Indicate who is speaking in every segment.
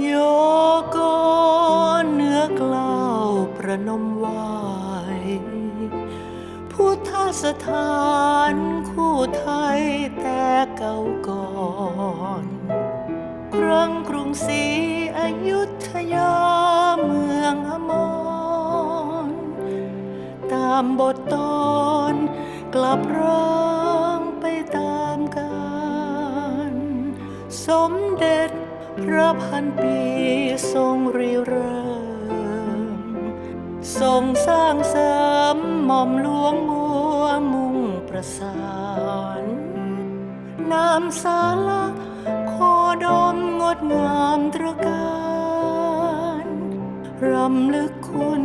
Speaker 1: โยกอนเนื้อกล้าวประนมไหวพุทธสถานคู่ไทยแต่เก่าก่อน ครั้งกรุงศรีอยุธยาเมืองอมร ตามบทตอนกลับร้างไปตามกาลสมเด็จ พระพันปีทรงริเริ่ม ทรงสร้างเสริมหม่อมหลวงมัวมุ่งประสานนามสาระโคดมงดงามตระการรำลึกคุณ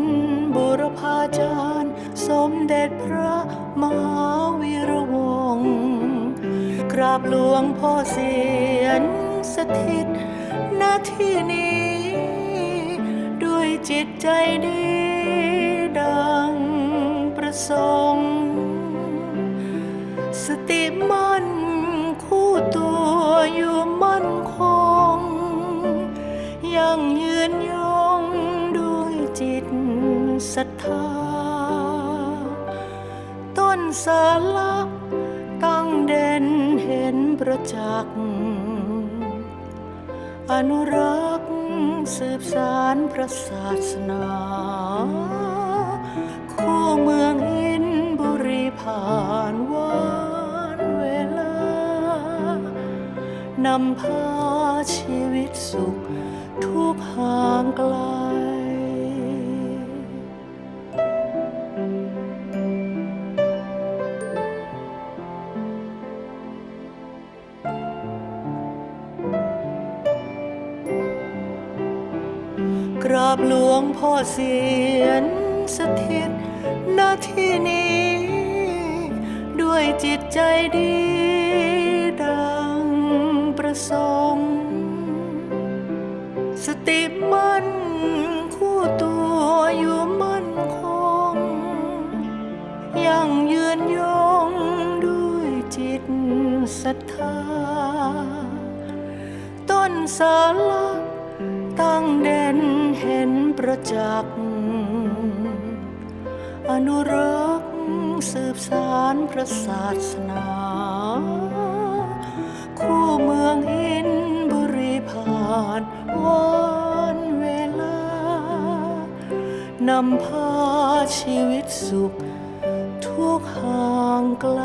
Speaker 1: บุรพาจารย์ สมเด็จพระมหาวีระวงศ์กราบหลวงพ่อเสียนสถิตณที่นี้ ด้วยจิตใจดี ดังประสงค์สติมั่นคู่ตัวอยู่มั่นคง ยังยืนยงด้วยจิตศรัทธา ต้นสาระตั้งเด่นเห็นประจักษ์ อนุรักษ์สืบสารพระศาสนาคู่เมืองอินบุรีผ่านวันเวลานำพาชีวิตสุขทุกห่างไกล ราบหลวงพ่อเสียนสถิตณที่นี้ ด้วยจิตใจดี ดังประสงค์สติมั่นคู่ตัวอยู่มั่นคง ยังยืนยงด้วยจิตศรัทธา ต้นสาระ ตั้งเด่นเห็นประจักษ์ อนุรักษ์สืบสารพระศาสนา คู่เมืองอินบุรีผ่านวันเวลานำพาชีวิตสุข ทุกห่างไกล